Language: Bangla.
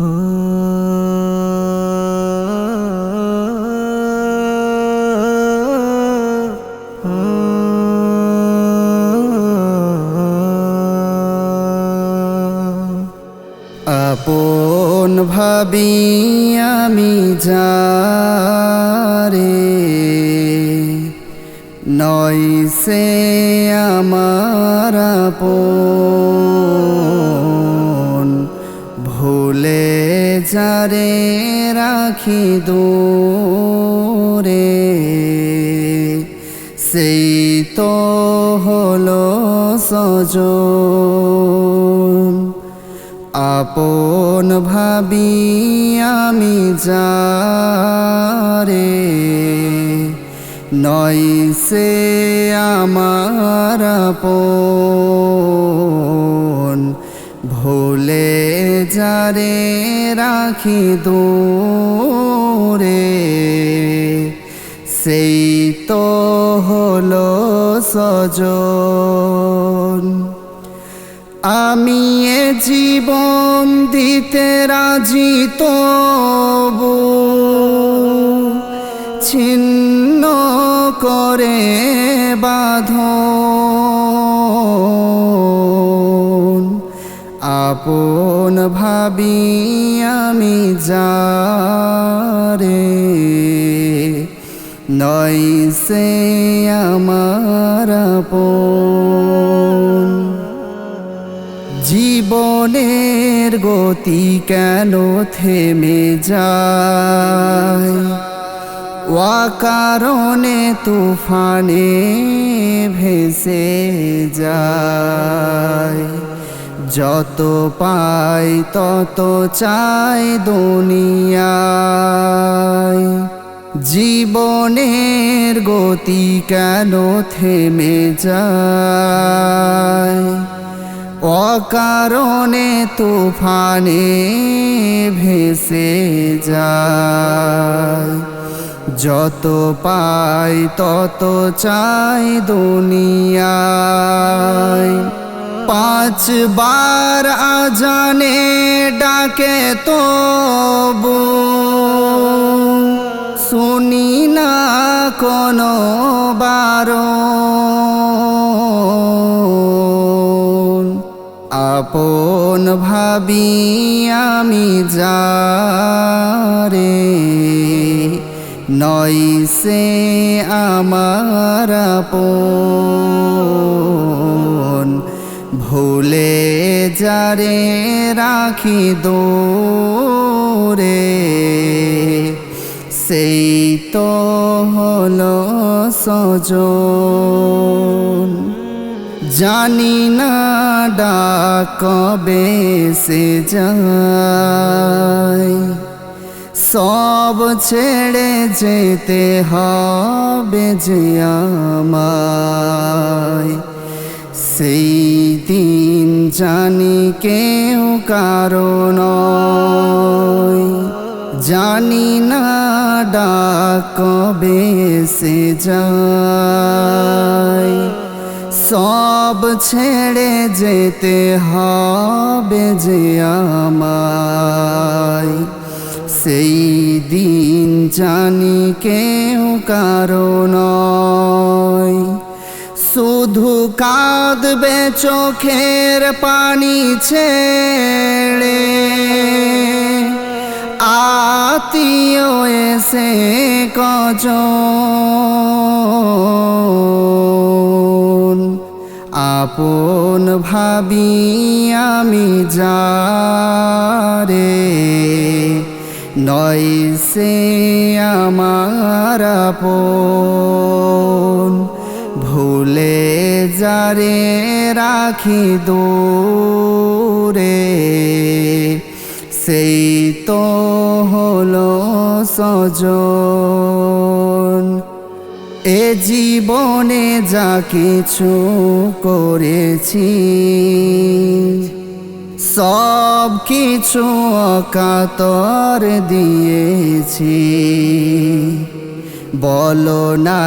আপন ভাবি আমি যারে নয় সে আমার আপন। যারে রাখি দূরে। সেই তো হলো সজন আপন ভাবি আমি যারে, নয় সে আমার আপন। ভুলে যারে রাখি দূরে, সেই তো হলো সজন। আমি এ জীবন দিতে রাজি তবু, ছিন্ন করে বাঁধ। আপন ভাবি আমি যারে নয় সে আমার আপন। জীবনের গতি কেন থেমে যায়? ওয়া কারণে তুফানে ভেসে যায়। যত পাই, তত চাই দুনিয়ায়। জীবনের গতি কেন থেমে যায়? অকারণে তুফানে ভেসে যায়। যত পাই, তত চাই দুনিয়ায়। পাঁচবার আজানে ডাকে তবু। শুনি না কোনো বারণ আপন ভাবি আমি যারে, নয় সে আমার আপন। ভুলে যারে রাখি দূরে, সেই তো হলো সজন। জানি না ডাক কবে সে যায়। সব ছেড়ে যেতে হবে যে আমায়। সেই দিন জানি কেউ কারণ জানি না ডাক কবে সে যায়। সব ছেড়ে যেতে হবে যে আমায়। সেই দিন জানি কেউ কারণ শুধু কাঁদবে চোখের পানি ছেড়ে। আত্মীয় এসে কজন। আপন ভাবি আমি যারে। নয় সে আমার আপন। যারে রাখি দূরে, সেই তো হলো সজন। এ জীবনে যা কিছু করেছি, সব কিছু অকাতর দিয়েছি। বলো না